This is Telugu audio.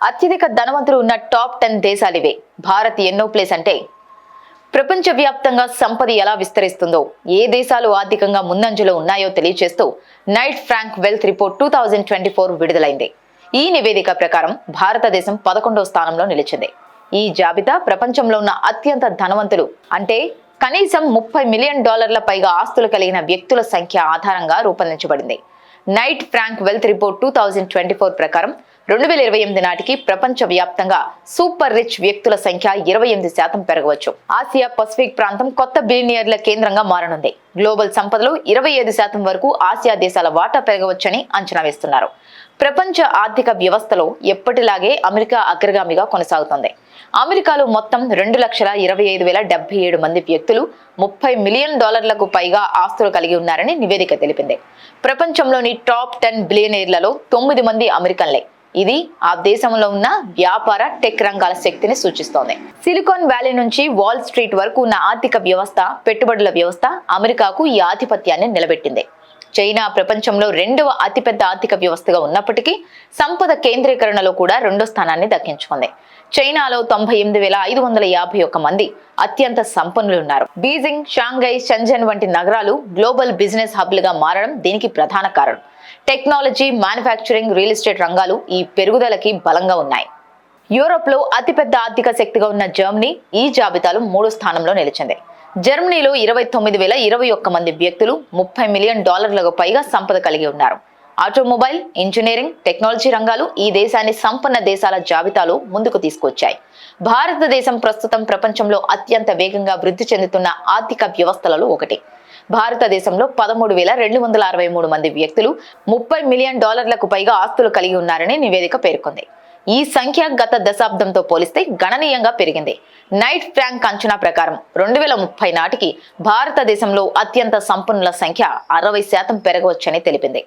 అత్యధిక ధనవంతులు ఉన్న టాప్ టెన్ దేశాలివే భారత్ ఎన్నో ప్లేస్ అంటే ప్రపంచవ్యాప్తంగా సంపద ఎలా విస్తరిస్తుందో ఏ దేశాలు ఆర్థికంగా ముందంజలో ఉన్నాయో తెలియజేస్తూ Knight Frank wealth report two thousand twenty four విడుదలైంది. ఈ నివేదిక ప్రకారం భారతదేశం పదకొండో స్థానంలో నిలిచింది. ఈ జాబితా ప్రపంచంలో ఉన్న అత్యంత ధనవంతులు అంటే కనీసం ముప్పై మిలియన్ డాలర్ల పైగా ఆస్తులు కలిగిన వ్యక్తుల సంఖ్య ఆధారంగా రూపొందించబడింది. Knight Frank wealth report two thousand twenty four ప్రకారం రెండు వేల ఇరవై ఎనిమిది నాటికి ప్రపంచ వ్యాప్తంగా సూపర్ రిచ్ వ్యక్తుల సంఖ్య ఇరవై ఎనిమిది శాతం పెరగవచ్చు. ఆసియా పసిఫిక్ ప్రాంతం కొత్త బిలినియర్ల కేంద్రంగా మారనుంది. గ్లోబల్ సంపదలో ఇరవై ఐదు శాతం వరకు ఆసియా దేశాల వాటా పెరగవచ్చని అంచనా వేస్తున్నారు. ప్రపంచ ఆర్థిక వ్యవస్థలో ఎప్పటిలాగే అమెరికా అగ్రగామిగా కొనసాగుతోంది. అమెరికాలో మొత్తం రెండు లక్షల ఇరవై ఐదు వేల డెబ్బై ఏడు మంది వ్యక్తులు ముప్పై మిలియన్ డాలర్లకు పైగా ఆస్తులు కలిగి ఉన్నారని నివేదిక తెలిపింది. ప్రపంచంలోని టాప్ టెన్ బిలియనీర్లలో తొమ్మిది మంది అమెరికన్లే. ఇది ఆ దేశంలో ఉన్న వ్యాపార టెక్ రంగాల శక్తిని సూచిస్తోంది. సిలికాన్ వ్యాలీ నుంచి వాల్ స్ట్రీట్ వరకు ఉన్న ఆర్థిక వ్యవస్థ పెట్టుబడుల వ్యవస్థ అమెరికాకు ఈ ఆధిపత్యాన్ని నిలబెట్టింది. చైనా ప్రపంచంలో రెండవ అతిపెద్ద ఆర్థిక వ్యవస్థగా ఉన్నప్పటికీ సంపద కేంద్రీకరణలో కూడా రెండో స్థానాన్ని దక్కించుకుంది. చైనాలో తొంభై ఎనిమిది వేల ఐదు వందల యాభై ఒక్క మంది అత్యంత సంపన్నులు ఉన్నారు. బీజింగ్ షాంఘై షంజన్ వంటి నగరాలు గ్లోబల్ బిజినెస్ హబ్లుగా మారడం దీనికి ప్రధాన కారణం. టెక్నాలజీ మ్యానుఫ్యాక్చరింగ్ రియల్ ఎస్టేట్ రంగాలు ఈ పెరుగుదలకి బలంగా ఉన్నాయి. యూరోప్లో అతిపెద్ద ఆర్థిక శక్తిగా ఉన్న జర్మనీ ఈ జాబితాలో మూడో స్థానంలో నిలిచింది. జర్మనీలో ఇరవై తొమ్మిది వేల ఇరవై ఒక్క మంది వ్యక్తులు ముప్పై మిలియన్ డాలర్లకు పైగా సంపద కలిగి ఉన్నారు. ఆటోమొబైల్ ఇంజనీరింగ్ టెక్నాలజీ రంగాలు ఈ దేశాన్ని సంపన్న దేశాల జాబితాలో ముందుకు తీసుకొచ్చాయి. భారతదేశం ప్రస్తుతం ప్రపంచంలో అత్యంత వేగంగా వృద్ధి చెందుతున్న ఆర్థిక వ్యవస్థలలో ఒకటి. భారతదేశంలో పదమూడు వేల రెండు వందల అరవై మూడు మంది వ్యక్తులు ముప్పై మిలియన్ డాలర్లకు పైగా ఆస్తులు కలిగి ఉన్నారని నివేదిక పేర్కొంది. ఈ సంఖ్య గత దశాబ్దంతో పోలిస్తే గణనీయంగా పెరిగింది. నైట్ ఫ్రాంక్ అంచనా ప్రకారం రెండు వేల ముప్పై నాటికి భారతదేశంలో అత్యంత సంపన్నుల సంఖ్య అరవై శాతం పెరగవచ్చని తెలిపింది.